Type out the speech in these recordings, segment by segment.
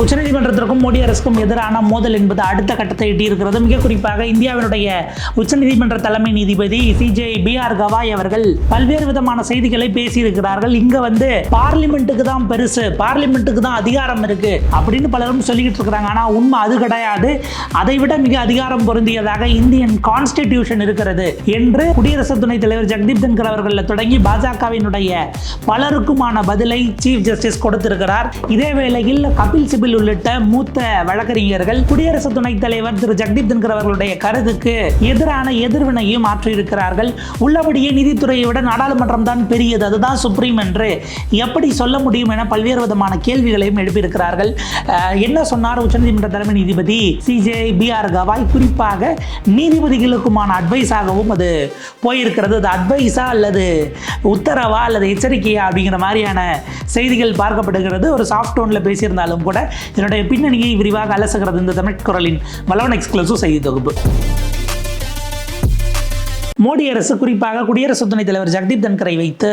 உச்சநீதிமன்றத்திற்கும் மோடி அரசுக்கும் எதிரான மோதல் என்பது அடுத்த கட்டத்தை எட்டியிருக்கிறது. மிக குறிப்பாக இந்தியாவினுடைய உச்சநீதிமன்ற தலைமை நீதிபதி சிஜே பி ஆர் கவாய் அவர்கள் பல்வேறு விதமான செய்திகளை பேசியிருக்கிறார்கள். இங்க வந்து பார்லிமெண்ட்டுக்கு தான் பெருசு பார்லிமெண்ட்டுக்கு தான் அதிகாரம் இருக்கு அப்படின்னு பலரும் சொல்லிக்கிட்டு இருக்கிறாங்க. ஆனா உண்மை அது கிடையாது. அதை விட மிக அதிகாரம் பொருந்தியதாக இந்தியன் கான்ஸ்டிடியூஷன் இருக்கிறது என்று குடியரசு துணைத் தலைவர் ஜெகதீப் தன்கர் அவர்கள் தொடங்கி பாஜகவினுடைய பலருக்குமான பதிலை சீஃப் ஜஸ்டிஸ் கொடுத்திருக்கிறார். இதே வேளையில் கபில் சிபல் உள்ளிட்ட மூத்த வழக்கறிஞர்கள் குடியரசு துணைத் தலைவர் திரு. ஜெகதீப் தன்கர் அவர்களுடைய கருத்துக்கு எதிரான எதிர்வினையும் ஆற்றியிருக்கிறார்கள். உள்ளபடியே நீதித்துறையை விட நாடாளுமன்றம் தான் பெரியது. அதுதான் சுப்ரீம் என்று எப்படி சொல்ல முடியும் என பல்வேறு விதமான கேள்விகளையும் எழுப்பியிருக்கிறார்கள். என்ன சொன்னார் உச்சநீதிமன்ற தலைமை நீதிபதி? CJ B. ஆர். கவாய் குறிப்பாக நீதிபதிகளுக்குமான அட்வைஸாகவும் அது போயிருக்கிறது. அது அட்வைஸா அல்லது உத்தரவா அல்லது எச்சரிக்கையா அப்படிங்கிற மாதிரியான செய்திகள் பார்க்கப்படுகிறது. ஒரு சாஃப்ட் டோனில் பேசியிருந்தாலும் கூட இதனுடைய பின்னணியை விரிவாக அலசுகிறது இந்த தமிழ் குரலின் வளவன் எக்ஸ்க்ளூசிவ் செய்தி தொகுப்பு. மோடி அரசு குறிப்பாக குடியரசு துணைத் தலைவர் ஜெகதீப் தன்கரை வைத்து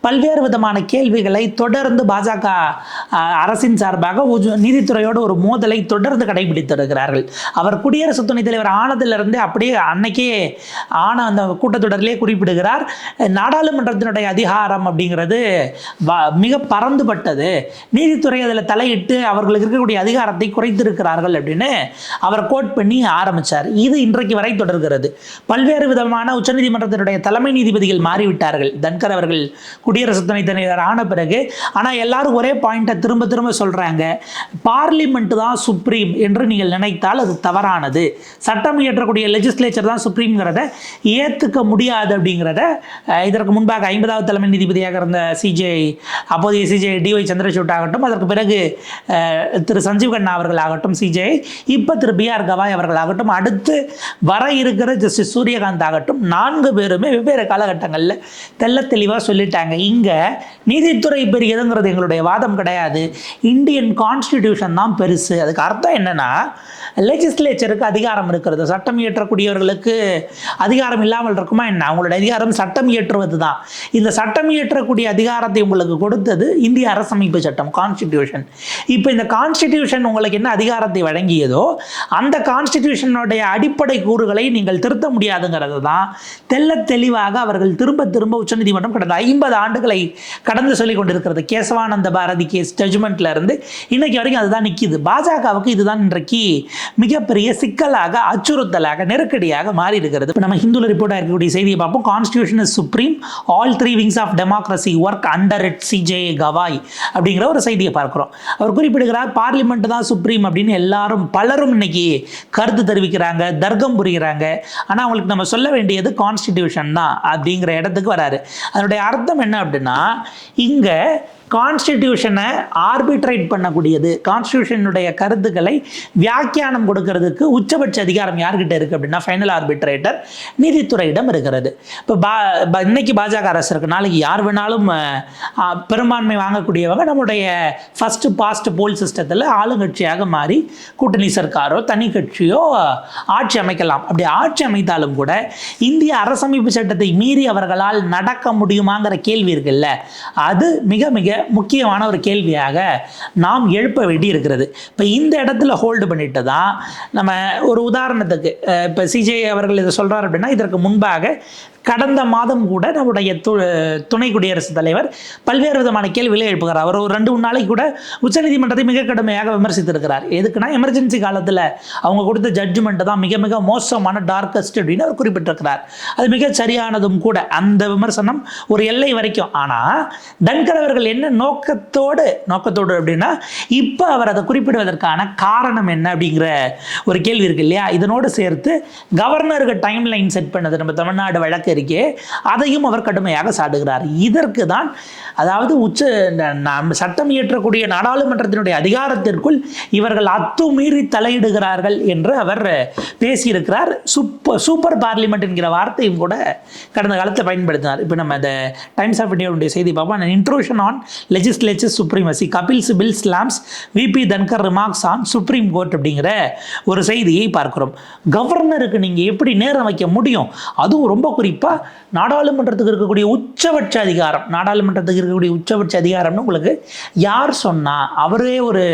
பல்வேறு விதமான கேள்விகளை தொடர்ந்து பாஜக அஹ், அரசின் சார்பாக நீதித்துறையோடு ஒரு மோதலை தொடர்ந்து கடைபிடித்து வருகிறார்கள். அவர் குடியரசு துணைத் தலைவர் ஆனதிலிருந்து அப்படியே அன்னைக்கே ஆன அந்த கூட்டத்தொடரிலே குறிப்பிடுகிறார் நாடாளுமன்றத்தினுடைய அதிகாரம் அப்படிங்கிறது வ- மிக பறந்துபட்டது நீதித்துறை அதில் தலையிட்டு அவர்களுக்கு இருக்கக்கூடிய அதிகாரத்தை குறைத்திருக்கிறார்கள் அப்படின்னு அவர் கோட் பண்ணி ஆரம்பிச்சார். இது இன்றைக்கு வரை தொடர்கிறது. பல்வேறு விதமான உச்சநீதிமன்றத்தினுடைய தலைமை நீதிபதிகள் மாறிவிட்டார்கள். தன்கர் அவர்கள் குடியரசு துணைத் தலைவர் ஆன பிறகு ஆனால் எல்லாரும் ஒரே பாயிண்ட்டை திரும்ப திரும்ப சொல்கிறாங்க பார்லிமெண்ட் தான் சுப்ரீம் என்று நீங்கள் நினைத்தால் அது தவறானது. சட்டம் இயற்றக்கூடிய லெஜிஸ்லேச்சர் தான் சுப்ரீம்ங்கிறத ஏற்றுக்க முடியாது அப்படிங்கிறத இதற்கு முன்பாக ஐம்பதாவது தலைமை நீதிபதியாக இருந்த சிஜே அப்போதைய சிஜே டிஒய் சந்திரசூட் ஆகட்டும் அதற்கு பிறகு திரு சஞ்சீவ் கண்ணா அவர்கள் ஆகட்டும் சிஜிஐ இப்போ திரு பி ஆர் கவாய் அவர்கள் ஆகட்டும் அடுத்து வர இருக்கிற ஜஸ்டிஸ் சூரியகாந்த் ஆகட்டும் நான்கு பேருமே வெவ்வேறு காலகட்டங்களில் தெள்ள தெளிவாக சொல்லிட்டாங்க. இங்கே நீதித்துறை பெரியதுங்கிறது எங்களுடைய வாதம் கிடையாது. இந்தியன் கான்ஸ்டிடியூஷன் தான் பெருசு. அதுக்கு அர்த்தம் என்னென்னா லெஜிஸ்லேச்சருக்கு அதிகாரம் இருக்கிறது. சட்டம் இயற்றக்கூடியவர்களுக்கு அதிகாரம் இல்லாமல் இருக்குமா என்ன? அவங்களோட அதிகாரம் சட்டம் இயற்றுவது தான் இந்த சட்டம் இயற்றக்கூடிய அதிகாரத்தை உங்களுக்கு கொடுத்தது இந்திய அரசமைப்பு சட்டம் கான்ஸ்டிடியூஷன் இப்போ இந்த கான்ஸ்டிடியூஷன் உங்களுக்கு என்ன அதிகாரத்தை வழங்கியதோ அந்த கான்ஸ்டிடியூஷனுடைய அடிப்படை கூறுகளை நீங்கள் திருத்த முடியாதுங்கிறது தான் தெல்ல தெளிவாக அவர்கள் திரும்ப திரும்ப உச்சநீதிமன்றம் கடந்த ஐம்பது ஆண்டுகளை கடந்து சொல்லிக் கொண்டிருக்கிறது கேசவானந்த பாரதி கேஸ் ஜட்ஜ்மெண்ட்ல இருந்து இன்னைக்கு வரைக்கும் அதுதான் நிற்கிது பாஜகவுக்கு இதுதான் இன்றைக்கு மிகப்பெரிய சிக்கலாக அச்சுறுத்தலாக நெருக்கடியாக மாறி இருக்கிறது இப்போ நம்ம ஹிந்துல ரிப்போர்ட்டாக இருக்கக்கூடிய செய்தியை பார்ப்போம். Constitution is supreme all three wings of democracy work under it CJ Gavai அப்படிங்கிற ஒரு செய்தியை பார்க்குறோம். அவர் குறிப்பிடுகிறார் பார்லிமெண்ட் தான் சுப்ரீம் அப்படின்னு எல்லாரும் பலரும் இன்னைக்கு கருத்து தெரிவிக்கிறாங்க தர்க்கம் புரிகிறாங்க. ஆனால் அவங்களுக்கு நம்ம சொல்ல வேண்டியது கான்ஸ்டிடியூஷன் தான் அப்படிங்கிற இடத்துக்கு வராரு. அதனுடைய அர்த்தம் என்ன அப்படின்னா இங்கே கான்ஸ்டிடியூஷனை ஆர்பிட்ரேட் பண்ணக்கூடியது. கான்ஸ்டியூஷனுடைய கருத்துக்களை வியாக்கியானம் கொடுக்கறதுக்கு உச்சபட்ச அதிகாரம் யார்கிட்ட இருக்குது அப்படின்னா ஃபைனல் ஆர்பிட்ரேட்டர் நீதித்துறையிடம் இருக்கிறது. இப்போ பா இன்னைக்கு பாஜக அரசு இருக்கு. நாளைக்கு யார் வேணாலும் பெரும்பான்மை வாங்கக்கூடியவங்க நம்முடைய ஃபஸ்ட்டு பாஸ்ட் போல் சிஸ்டத்தில் ஆளுங்கட்சியாக மாறி கூட்டணி சர்க்காரோ தனி கட்சியோ ஆட்சி அமைக்கலாம். அப்படி ஆட்சி அமைத்தாலும் கூட இந்திய அரசமைப்பு சட்டத்தை மீறி அவர்களால் நடக்க முடியுமாங்கிற கேள்வி இருக்குல்ல. அது மிக மிக முக்கியமான ஒரு கேள்வியாக நாம் எழுப்ப வேண்டி இருக்கிறது இப்போ இந்த இடத்துல ஹோல்டு பண்ணிட்டு தான் நம்ம ஒரு உதாரணத்துக்கு இப்போ சிஜே அவர்கள் இதை சொல்கிறார் அப்படின்னா இதற்கு முன்பாக கடந்த மாதம் கூட நம்முடைய து துணை குடியரசுத் தலைவர் பல்வேறு விதமான கேள்விகளை எழுப்புகிறார். அவர் ஒரு ரெண்டு மூணு நாளைக்கு கூட உச்சநீதிமன்றத்தை மிக கடுமையாக விமர்சித்திருக்கிறார். எதுக்குன்னா எமர்ஜென்சி காலத்தில் அவங்க கொடுத்த ஜட்ஜ்மெண்ட் தான் மிக மிக மோசமான டார்க்கஸ்ட் அப்படின்னு அவர் குறிப்பிட்டிருக்கிறார். அது மிக சரியானதும் கூட அந்த விமர்சனம் ஒரு எல்லை வரைக்கும். ஆனால் தன்கர் அவர்கள் என்ன நோக்கத்தோடு நோக்கத்தோடு அப்படின்னா இப்போ அவர் அதை குறிப்பிடுவதற்கான காரணம் என்ன அப்படிங்கிற ஒரு கேள்வி இருக்கு இல்லையா? இதனோடு சேர்த்து கவர்னருக்கு டைம் லைன் செட் பண்ணது நம்ம தமிழ்நாடு வழக்கு இருக்கே அதையும் அவர் கடுமையாக சாடுகிறார். இதற்கு தான் அதாவது உச்ச ந- நாம் சட்டம் இயற்றக்கூடிய நாடாளுமன்றத்தினுடைய அதிகாரத்திற்குள் இவர்கள் அத்துமீறி தலையிடுகிறார்கள் என்று அவர் பேசியிருக்கிறார். சூப்பர் சூப்பர் பார்லிமெண்ட் என்கிற வார்த்தையும் கூட கடந்த காலத்தை பயன்படுத்தினார். இப்போ நம்ம இந்த டைம்ஸ் ஆஃப் இந்தியாவுடைய செய்தி பார்ப்போம். Intrusion on legislature supremacy Kapil Sibal slams VP Dhankhar remarks on Supreme Court அப்படிங்கிற ஒரு செய்தியை பார்க்கிறோம். கவர்னருக்கு நீங்கள் எப்படி நேரம் வைக்க முடியும்? அதுவும் ரொம்ப குறிப்பாக அப்போ நாடாளுமன்றத்துக்கு இருக்கக்கூடிய உச்சபட்ச அதிகாரம் நாடாளுமன்றத்துக்கு இருக்கக்கூடிய உச்சபட்ச அதிகாரம்னு உங்களுக்கு யார் சொன்னால் அவரே ஒரு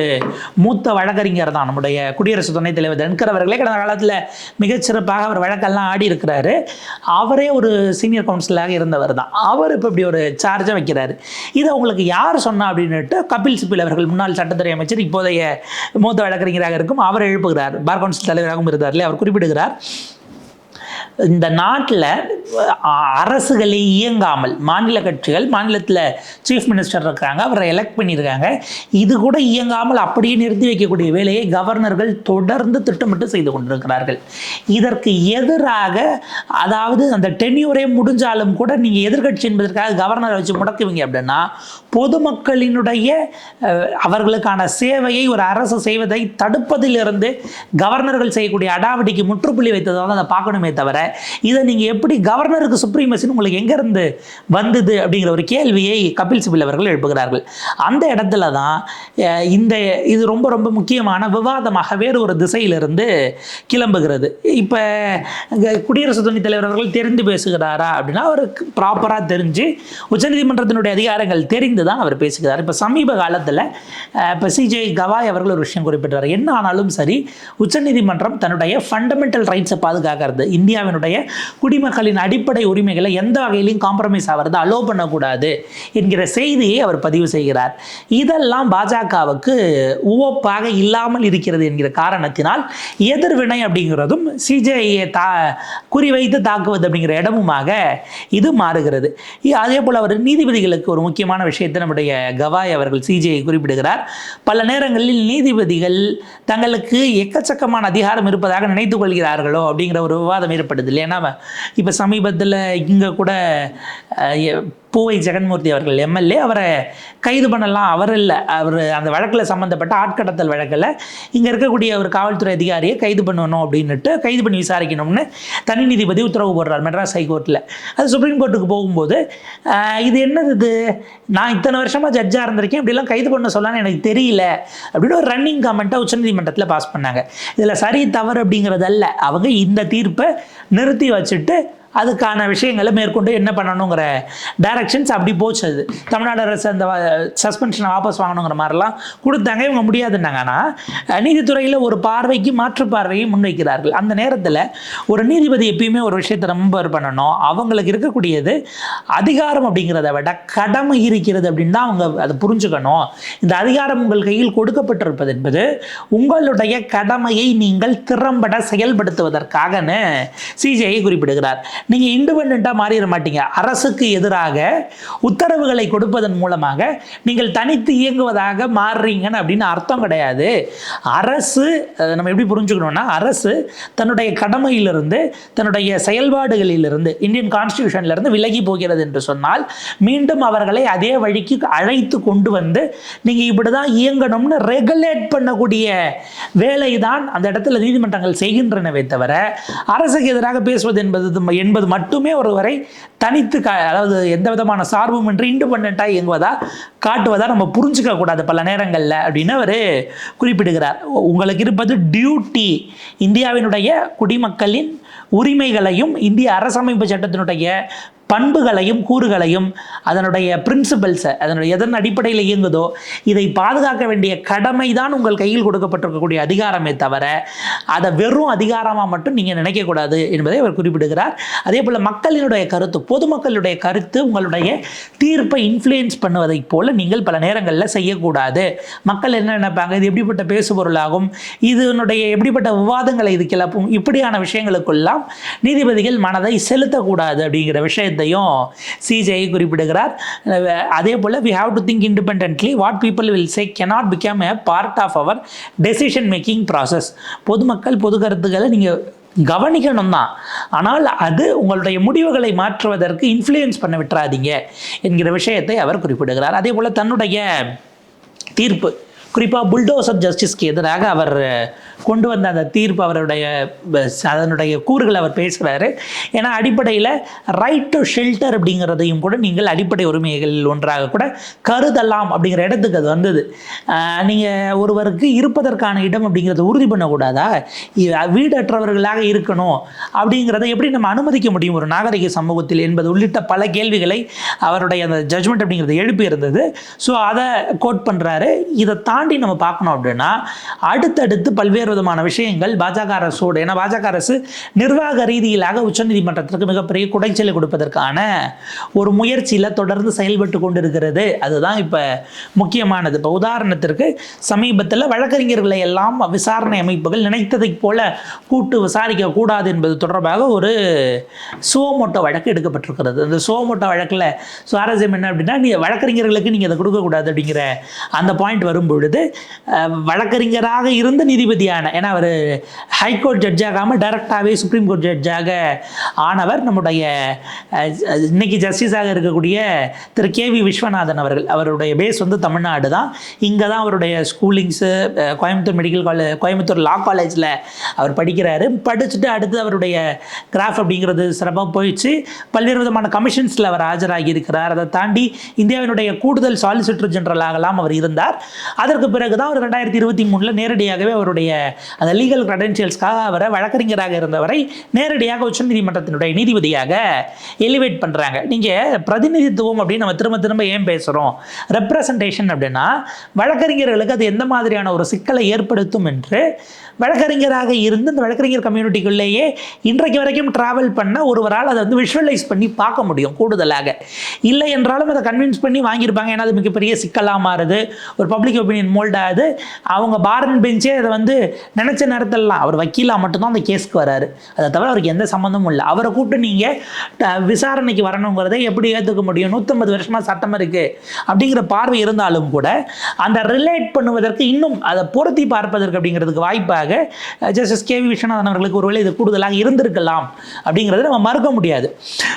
மூத்த வழக்கறிஞர் தான். நம்முடைய குடியரசு துணைத் தலைவர் தன்கர் அவர்களே கடந்த காலத்தில் மிகச்சிறப்பாக அவர் வழக்கெல்லாம் ஆடி இருக்கிறாரு. அவரே ஒரு சீனியர் கவுன்சிலராக இருந்தவர் தான். அவர் இப்போ இப்படி ஒரு சார்ஜை வைக்கிறாரு. இதை உங்களுக்கு யார் சொன்னா அப்படின்னுட்டு கபில் சிபில் அவர்கள் முன்னாள் சட்டத்துறை அமைச்சர் இப்போதைய மூத்த வழக்கறிஞராக இருக்கும் அவர் எழுப்புகிறார். பார் கவுன்சில் தலைவராகவும் இருந்தார் அவர் குறிப்பிடுகிறார். இந்த நாட்டில் அரசுகளை இயங்காமல் மாநில கட்சிகள் மாநிலத்தில் சீஃப் மினிஸ்டர் இருக்காங்க அவரை எலெக்ட் பண்ணியிருக்காங்க. இது கூட இயங்காமல் அப்படியே நிறுத்தி வைக்கக்கூடிய வேலையை கவர்னர்கள் தொடர்ந்து திட்டமிட்டு செய்து கொண்டிருக்கிறார்கள். இதற்கு எதிராக அதாவது அந்த டென்யூரே முடிஞ்சாலும் கூட நீங்கள் எதிர்க்கட்சி என்பதற்காக கவர்னரை வச்சு முடக்குவீங்க அப்படின்னா பொதுமக்களினுடைய அவர்களுக்கான சேவையை ஒரு அரசு செய்வதை தடுப்பதிலிருந்து கவர்னர்கள் செய்யக்கூடிய அடாவடிக்கு முற்றுப்புள்ளி வைத்ததாக அதை பார்க்கணுமே தவிர இதை நீங்கள் எப்படி கவர்னருக்கு சுப்ரீமசின்னு உங்களுக்கு எங்கேருந்து வந்தது அப்படிங்கிற ஒரு கேள்வியை கபில் சிபில் அவர்கள் எழுப்புகிறார்கள். அந்த இடத்துல தான் இந்த இது ரொம்ப ரொம்ப முக்கியமான விவாதமாக வேறு ஒரு திசையிலிருந்து கிளம்புகிறது. இப்போ குடியரசு துணைத் தலைவர் அவர்கள் தெரிந்து பேசுகிறாரா அப்படின்னா அவருக்கு ப்ராப்பராக தெரிஞ்சு உச்சநீதிமன்றத்தினுடைய அதிகாரங்கள் தெரிந்து தான் அவர் பேசுகிறார். இப்போ சமீப காலத்தில் இப்போ சிஜே கவாய் அவர்கள் ஒரு விஷயம் குறிப்பிட்டார். என்ன ஆனாலும் சரி உச்சநீதிமன்றம் தன்னுடைய ஃபண்டமெண்டல் ரைட்ஸை பாதுகாக்கிறது. இந்தியாவினுடைய குடிமக்களின் அடிப்படை உரிமைகளை எந்த வகையிலையும் காம்ப்ரமைஸ் ஆகிறத அலோ பண்ணக்கூடாது என்கிற செய்தியை அவர் பதிவு செய்கிறார். இதெல்லாம் பாஜகவுக்கு உவப்பாக இல்லாமல் இருக்கிறது என்கிற காரணத்தினால் எதிர்வினை அப்படிங்கிறதும் சிஜேஐயை தா குறிவைத்து தாக்குவது அப்படிங்கிற இடமுமாக இது மாறுகிறது. அதே போல் அவர் நீதிபதிகளுக்கு ஒரு முக்கியமான விஷயத்தை நம்முடைய கவாய் அவர்கள் சிஜேஐ குறிப்பிடுகிறார். பல நேரங்களில் நீதிபதிகள் தங்களுக்கு எக்கச்சக்கமான அதிகாரம் இருப்பதாக நினைத்துக் கொள்கிறார்களோ அப்படிங்கிற ஒரு விவாதம் ஏற்படுது. இல்லையா? இப்போ சமீபத்தில் இங்கே கூட பூவை ஜெகன்மூர்த்தி அவர்கள் எம்எல்ஏ. அவரை கைது பண்ணலாம். அவர் இல்லை. அவர் அந்த வழக்கில் சம்மந்தப்பட்ட ஆட்கடத்தல் வழக்கில் இங்கே இருக்கக்கூடிய ஒரு காவல்துறை அதிகாரியை கைது பண்ணணும் அப்படின்னுட்டு கைது பண்ணி விசாரிக்கணும்னு தனி நீதிபதி உத்தரவு போடுறார் மெட்ராஸ் ஹைகோர்ட்டில் அது சுப்ரீம் கோர்ட்டுக்கு போகும்போது இது என்னது இது? நான் இத்தனை வருஷமாக ஜட்ஜாக இருந்திருக்கேன். இப்படிலாம் கைது பண்ண சொல்லான்னு எனக்கு தெரியல அப்படின்னு ஒரு ரன்னிங் கமெண்ட்டை உச்சநீதிமன்றத்தில் பாஸ் பண்ணாங்க. இதில் சரி தவறு அப்படிங்கிறதல்ல. அவங்க இந்த தீர்ப்பை நிறுத்தி வச்சுட்டு அதுக்கான விஷயங்களை மேற்கொண்டு என்ன பண்ணணுங்கிற டைரக்ஷன்ஸ் அப்படி போச்சு அது. தமிழ்நாடு அரசு அந்த சஸ்பென்ஷனை வாபஸ் வாங்கணுங்கிற மாதிரிலாம் கொடுத்தாங்க. இவங்க முடியாதுன்னாங்க. ஆனால் நீதித்துறையில் ஒரு பார்வைக்கு மாற்று பார்வையை முன்வைக்கிறார்கள். அந்த நேரத்தில் ஒரு நீதிபதி எப்பயுமே ஒரு விஷயத்தை ரொம்ப பண்ணணும். அவங்களுக்கு இருக்கக்கூடியது அதிகாரம் அப்படிங்கிறத விட கடமை இருக்கிறது அப்படின்னு தான் அவங்க அதை புரிஞ்சுக்கணும். இந்த அதிகாரம் உங்கள் கையில் கொடுக்கப்பட்டிருப்பது என்பது உங்களுடைய கடமையை நீங்கள் திறம்பட செயல்படுத்துவதற்காகன்னு சிஜிஐ குறிப்பிடுகிறார். நீங்கள் இண்டிபெண்ட்டாக மாறிட மாட்டீங்க. அரசுக்கு எதிராக உத்தரவுகளை கொடுப்பதன் மூலமாக நீங்கள் தனித்து இயங்குவதாக மாறுறீங்கன்னு அப்படின்னு அர்த்தம் கிடையாது. அரசு அதை நம்ம எப்படி புரிஞ்சுக்கணும்னா அரசு தன்னுடைய கடமையிலிருந்து தன்னுடைய செயல்பாடுகளிலிருந்து இந்தியன் கான்ஸ்டியூஷன்லேருந்து விலகி போகிறது என்று சொன்னால் மீண்டும் அவர்களை அதே வழிக்கு அழைத்து கொண்டு வந்து நீங்கள் இப்படி தான் இயங்கணும்னு ரெகுலேட் பண்ணக்கூடிய வேலை தான் அந்த இடத்துல நீதிமன்றங்கள் செய்கின்றனவே தவிர அரசுக்கு எதிராக பேசுவது என்பது என்பது மட்டுமே ஒருவரை தனித்து க அதாவது எந்த விதமான சார்பும் என்று இண்டிபெண்ட்டாக இயங்குவதா காட்டுவதா நம்ம புரிஞ்சுக்க கூடாது பல நேரங்களில் அப்படின்னு அவர் குறிப்பிடுகிறார். உங்களுக்கு இருப்பது டியூட்டி இந்தியாவினுடைய குடிமக்களின் உரிமைகளையும் இந்திய அரசமைப்பு சட்டத்தினுடைய பண்புகளையும் கூறுகளையும் அதனுடைய பிரின்சிபல்ஸை அதனுடைய எதன் அடிப்படையில் இயங்குதோ இதை பாதுகாக்க வேண்டிய கடமை தான் உங்கள் கையில் கொடுக்கப்பட்டிருக்கக்கூடிய அதிகாரமே தவிர அதை வெறும் அதிகாரமாக மட்டும் நீங்கள் நினைக்கக்கூடாது என்பதை அவர் குறிப்பிடுகிறார். அதே போல் மக்களினுடைய கருத்து பொதுமக்களுடைய கருத்து உங்களுடைய தீர்ப்பை இன்ஃப்ளூயன்ஸ் பண்ணுவதைப் போல் நீங்கள் பல நேரங்களில் செய்யக்கூடாது. மக்கள் என்ன நினைப்பாங்க? இது எப்படிப்பட்ட பேசுபொருளாகும்? இதனுடைய எப்படிப்பட்ட விவாதங்களை இது கிளப்பும்? இப்படியான விஷயங்களுக்கெல்லாம் நீதிபதிகள் மனதை செலுத்தக்கூடாது அப்படிங்கிற விஷயத்தை விஷயத்தையும் சிஜே குறிப்பிடுகிறார். அதே போல் we have to think independently what people will say cannot become a part of our decision making process பொதுமக்கள் பொது கருத்துக்களை நீங்கள் கவனிக்கணும் தான் ஆனால் அது உங்களுடைய முடிவுகளை மாற்றுவதற்கு இன்ஃப்ளூயன்ஸ் பண்ண விட்டுறாதீங்க என்கிற விஷயத்தை அவர் குறிப்பிடுகிறார். அதே போல் தன்னுடைய தீர்ப்பு குறிப்பாக புல்டோசர் ஜஸ்டிஸ்க்கு எதிராக அவர் கொண்டு வந்த அந்த தீர்ப்பு அவருடைய அதனுடைய கூறுகள் அவர் பேசுகிறாரு ஏன்னா அடிப்படையில் ரைட் டு ஷெல்டர் அப்படிங்கிறதையும் கூட நீங்கள் அடிப்படை உரிமைகள் ஒன்றாக கூட கருதலாம் அப்படிங்கிற இடத்துக்கு அது வந்தது. நீங்கள் ஒருவருக்கு இருப்பதற்கான இடம் அப்படிங்கிறத உறுதி பண்ணக்கூடாதா? வீடற்றவர்களாக இருக்கணும் அப்படிங்கிறத எப்படி நம்ம அனுமதிக்க முடியும் ஒரு நாகரிக சமூகத்தில் என்பது உள்ளிட்ட பல கேள்விகளை அவருடைய அந்த ஜட்ஜ்மெண்ட் அப்படிங்கிறத எழுப்பியிருந்தது. ஸோ அதை கோட் பண்ணுறாரு இதை தாண்டி நம்ம பார்க்கணும் அப்படின்னா அடுத்தடுத்து பல்வேறு விதமான விஷயங்கள் பாஜக அரசோடு ஏன்னா பாஜக அரசு நிர்வாக ரீதியிலாக உச்சநீதிமன்றத்திற்கு மிகப்பெரிய குடைச்சலை கொடுப்பதற்கான ஒரு முயற்சியில் தொடர்ந்து செயல்பட்டு கொண்டிருக்கிறது. அதுதான் இப்போ முக்கியமானது. இப்போ உதாரணத்திற்கு சமீபத்தில் வழக்கறிஞர்களை எல்லாம் விசாரணை அமைப்புகள் நினைத்ததைப் போல கூட்டு விசாரிக்க கூடாது என்பது தொடர்பாக ஒரு சுவமோட்டோ வழக்கு எடுக்கப்பட்டிருக்கிறது. அந்த சுவமோட்டோ வழக்கில் சுவாரஸ்யம் என்ன அப்படின்னா நீ வழக்கறிஞர்களுக்கு நீங்கள் அதை கொடுக்கக்கூடாது அப்படிங்கிற அந்த பாயிண்ட் வரும்பொழுது வந்து வழக்கறிஞராக இருந்த நீதிபதியான ஏன்னா அவர் ஹைகோர்ட் ஜட்ஜாகாமல் டைரக்டாகவே சுப்ரீம் கோர்ட் ஜட்ஜாக ஆனவர் நம்முடைய இன்னைக்கு ஜஸ்டிஸாக இருக்கக்கூடிய திரு கே வி விஸ்வநாதன் அவர்கள். அவருடைய பேஸ் வந்து தமிழ்நாடு தான். இங்கே தான் அவருடைய schoolings Coimbatore medical college Coimbatore law காலேஜில் அவர் படிக்கிறாரு. படிச்சுட்டு அடுத்து அவருடைய கிராஃப் அப்படிங்கிறது சிறப்பாக போயிடுச்சு. பல்வேறு விதமான கமிஷன்ஸில் அவர் ஆஜராகி இருக்கிறார். அதை தாண்டி இந்தியாவினுடைய கூடுதல் சாலிசிட்டர் ஜெனரலாகலாம் அவர் இருந்தார். அதற்கு பிறகு தான் அவர் ரெண்டாயிரத்தி இருபத்தி மூணில் நேரடியாகவே அவருடைய அந்த லீகல் க்ரெடென்ஷியல்ஸ்க்காக அவரை வழக்கறிஞராக இருந்தவரை நேரடியாக உச்சநீதிமன்றத்தினுடைய நீதிபதியாக எலிவேட் பண்ணுறாங்க நீங்கள் பிரதிநிதித்துவம் அப்படின்னு நம்ம திரும்ப திரும்ப ஏன் பேசுகிறோம் ரெப்ரசன்டேஷன் அப்படின்னா வழக்கறிஞர்களுக்கு அது எந்த மாதிரியான ஒரு சிக்கலை ஏற்படுத்தும் என்று வழக்கறிஞராக இருந்து இந்த வழக்கறிஞர் கம்யூனிட்டிக்குள்ளேயே இன்றைக்கு வரைக்கும் ட்ராவல் பண்ண ஒருவரால் அதை வந்து விஷுவலைஸ் பண்ணி பார்க்க முடியும் கூடுதலாக. இல்லை என்றாலும் அதை கன்வின்ஸ் பண்ணி வாங்கியிருப்பாங்க. ஏன்னா அது மிகப்பெரிய சிக்கலாக மாறுது. ஒரு பப்ளிக் ஒப்பீனியன் மோல்ட் ஆகுது. அவங்க பார் அண்ட் பெஞ்சே அதை வந்து நினச்ச நேரத்திலலாம். அவர் வக்கீலாக மட்டும்தான் அந்த கேஸ்க்கு வராரு. அதை தவிர அவருக்கு எந்த சம்மந்தமும் இல்லை. அவரை கூப்பிட்டு நீங்கள் விசாரணைக்கு வரணுங்கிறத எப்படி ஏற்றுக்க முடியும்? நூற்றம்பது வருஷமாக சட்டம் இருக்குது அப்படிங்கிற பார்வை இருந்தாலும் கூட அந்த ரிலேட் பண்ணுவதற்கு இன்னும் அதை பொருத்தி பார்ப்பதற்கு அப்படிங்கிறதுக்கு வாய்ப்பாக ஜஸ்டிஸ் கே வி விஸ்வநாதன் அவர்களுக்கு ஒருவேளை இது கூடுதலாக இருந்திருக்கலாம் அப்படிங்கிறத நம்ம மறுக்க முடியாது.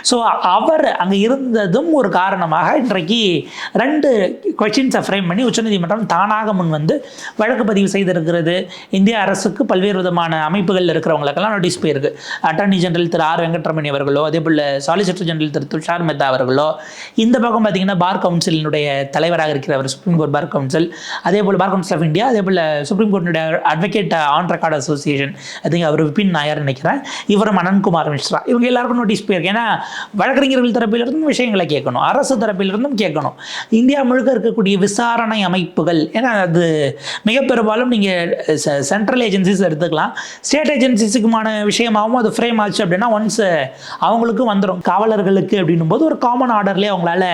ஸோ அவர் அங்கே இருந்ததும் ஒரு காரணமாக இன்றைக்கு ரெண்டு கொஸ்டின்ஸை ஃப்ரேம் பண்ணி உச்சநீதிமன்றம் தானாக முன் வந்து வழக்கு பதிவு செய்திருக்கிறது. இந்திய அரசுக்கு பல்வேறு விதமான அமைப்புகளில் இருக்கிறவங்களுக்கெல்லாம் நோட்டீஸ் போயிருக்கு. அட்டார்னி ஜெனரல் திரு ஆர் வெங்கட்ரமணி அவர்களோ அதே போல் சாலிசிட்டர் ஜெனரல் திரு துஷார் மெத்தா அவர்களோ இந்த பக்கம் பார்த்தீங்கன்னா பார் கவுன்சிலினுடைய தலைவராக இருக்கிறவர் சுப்ரீம் கோர்ட் பார் கவுன்சில் அதே போல் பார் கவுன்சில் ஆஃப் இந்தியா அதே போல் Supreme கோர்ட்டினுடைய advocate on record association. I think அவர் விபின் நாயர் நினைக்கிறேன் இவர் மனன்குமார் மிஸ்ரா. இவங்க எல்லாருக்கும் நோட்டீஸ் போயிருக்கு. ஏன்னா வழக்கறிஞர்கள் தரப்பிலிருந்தும் விஷயங்களை கேட்கணும். அரசு தரப்பிலிருந்தும் கேட்கணும். இந்தியா முழுக்க இருக்கக்கூடிய விசாரணை அமைப்புகள் ஏன்னா அது மிக பெரும்பாலும் நீங்கள் சென்ட்ரல் ஏஜென்சிஸ் எடுத்துக்கலாம். ஸ்டேட் ஏஜென்சிஸுக்குமான விஷயமாகவும் அது ஃப்ரேம் ஆச்சு அப்படின்னா ஒன்ஸ் அவங்களுக்கும் வந்துடும் காவலர்களுக்கு அப்படின்னும் போது ஒரு காமன் ஆர்டர்லேயே அவங்களால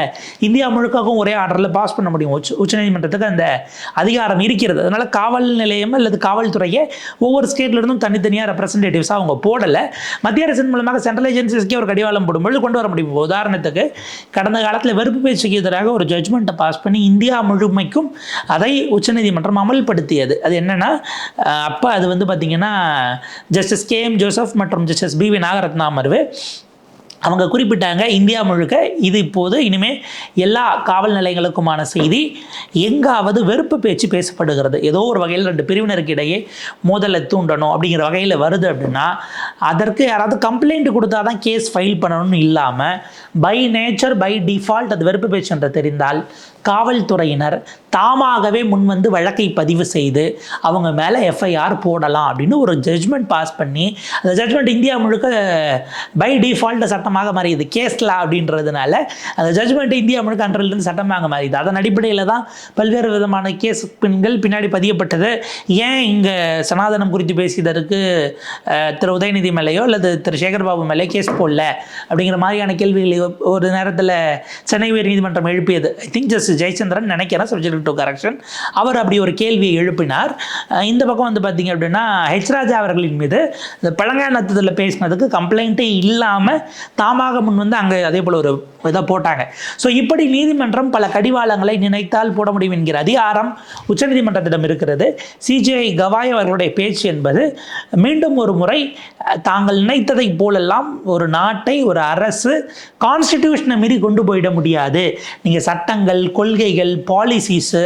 இந்தியா முழுக்கவும் ஒரே ஆர்டரில் பாஸ் பண்ண முடியும். உச்ச உச்சநீதிமன்றத்துக்கு அந்த அதிகாரம் இருக்கிறது. அதனால காவல் நிலையம் அல்லது காவல்துறையை ஒவ்வொரு ஸ்டேட்லேருந்தும் தனித்தனியாக ரெப்ரசன்டேட்டிவ்ஸாக அவங்க போடலை. மத்திய அரசின் மூலமாக சென்ட்ரல் ஏஜென்சிஸ்க்கே ஒரு கடிவாளம் போடும்போது கொண்டு வர முடியும். உதாரணத்துக்கு கடந்த காலத்தில் வெறுப்பு பேச்சுக்கு எதிராக ஒரு ஜட்ஜ்மெண்ட்டை பாஸ் பண்ணி இந்தியா முழுமைக்கும் அதை உச்சநீதிமன்றம் அமல்படுத்தியது. அது என்னென்னா அப்போ அது வந்து பார்த்திங்கன்னா ஜஸ்டிஸ் கே எம் ஜோசப் மற்றும் ஜஸ்டிஸ் பி வி நாகரத்னா அமர்வு அவங்க குறிப்பிட்டாங்க இந்தியா முழுக்க இது இப்போது இனிமேல் எல்லா காவல் நிலையங்களுக்குமான செய்தி எங்காவது வெறுப்பு பேச்சு பேசப்படுகிறது. ஏதோ ஒரு வகையில் ரெண்டு பிரிவினருக்கு இடையே மோதலை தூண்டணும் அப்படிங்கிற வகையில் வருது அப்படின்னா அதற்கு யாராவது கம்ப்ளைண்ட் கொடுத்தா தான் கேஸ் ஃபைல் பண்ணணும்னு இல்லாமல் பை நேச்சர் பை டிஃபால்ட் அது வெறுப்பு பேச்சு என்று தெரிந்தால் காவல்துறையினர் தாமாகவே முன் வந்து வழக்கை பதிவு செய்து அவங்க மேலே எஃப்ஐஆர் போடலாம் அப்படின்னு ஒரு ஜட்ஜ்மெண்ட் பாஸ் பண்ணி அந்த ஜட்ஜ்மெண்ட் இந்தியா முழுக்க பை டிஃபால்ட் சட்டமாக மாறியது. கேஸ்லா அப்படின்றதுனால அந்த ஜட்ஜ்மெண்ட் இந்தியா முழுக்க அன்றிலிருந்து சட்டமாக மாறியது. அதன் அடிப்படையில் தான் பல்வேறு விதமான கேஸ் பெண்கள் பின்னாடி பதியப்பட்டது. ஏன் இங்கே சனாதனம் குறித்து பேசியதற்கு திரு உதயநிதி மேலேயோ அல்லது திரு சேகர்பாபு மேலே கேஸ் போடல அப்படிங்கிற மாதிரியான கேள்விகளை ஒரு நேரத்தில் சென்னை உயர் நீதிமன்றம் எழுப்பியது. ஐ திங்க் ஜஸ்ட் ஜெயச்சந்திரன் நினைக்கிறேன் சப்ஜெக்ட் டு கரெக்ஷன் அவர் அப்படி ஒரு கேள்வியை எழுப்பினார். இந்த பக்கம் வந்து பார்த்தீங்க அப்படின்னா ஹெச் ராஜா அவர்களின் மீது இந்த பழங்கானத்தில் பேசினதுக்கு கம்ப்ளைண்ட்டே இல்லாமல் தாமாக முன் வந்து அங்கே அதே போல் ஒரு இதை போட்டாங்க. ஸோ இப்படி நீதிமன்றம் பல கடிவாளங்களை நினைத்தால் போட முடியும் என்கிற அதிகாரம் உச்சநீதிமன்றத்திடம் இருக்கிறது. சிஜிஐ கவாய் அவர்களுடைய பேச்சு என்பது மீண்டும் ஒரு முறை தாங்கள் நினைத்ததை போலெல்லாம் ஒரு நாட்டை ஒரு அரசு கான்ஸ்டிடியூஷனை மீறி கொண்டு போயிட முடியாது. நீங்கள் சட்டங்கள் கொள்கைகள் பாலிசிஸு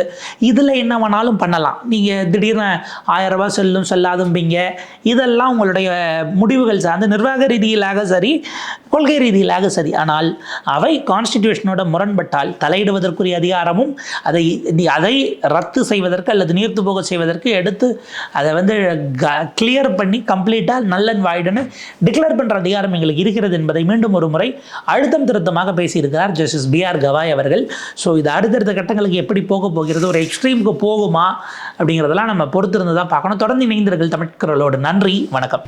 இதில் என்ன வேணாலும் பண்ணலாம். நீங்கள் திடீர்னு ஆயிரம் ரூபாய் செல்லும் செல்லாதும்பீங்க. இதெல்லாம் உங்களுடைய முடிவுகள் சார்ந்து நிர்வாக ரீதியிலாக சரி கொள்கை ரீதியிலாக சரி. ஆனால் அவை கான்ஸ்டிடியூஷனோட முரண்பட்டால் தலையிடுவதற்குரிய அதிகாரமும் அதை அதை ரத்து செய்வதற்கு அல்லது நீர்த்து போக செய்வதற்கு எடுத்து அதை வந்து கிளியர் பண்ணி கம்ப்ளீட்டாக நல்லன் வாய்டுன்னு டிக்ளேர் பண்ணுற அதிகாரம் எங்களுக்கு இருக்கிறது என்பதை மீண்டும் ஒரு முறை அழுத்தம் திருத்தமாக பேசியிருக்கிறார் ஜஸ்டிஸ் பிஆர் கவாய் அவர்கள். ஸோ இது அடுத்தடுத்த கட்டங்களுக்கு எப்படி போக போகிறது ஒரு எக்ஸ்ட்ரீமுக்கு போகுமா அப்படிங்கிறதெல்லாம் நம்ம பொறுத்திருந்து தான் பார்க்கணும். தொடர்ந்து இணைந்தர்கள் தமிழ்கரலோடு நன்றி வணக்கம்.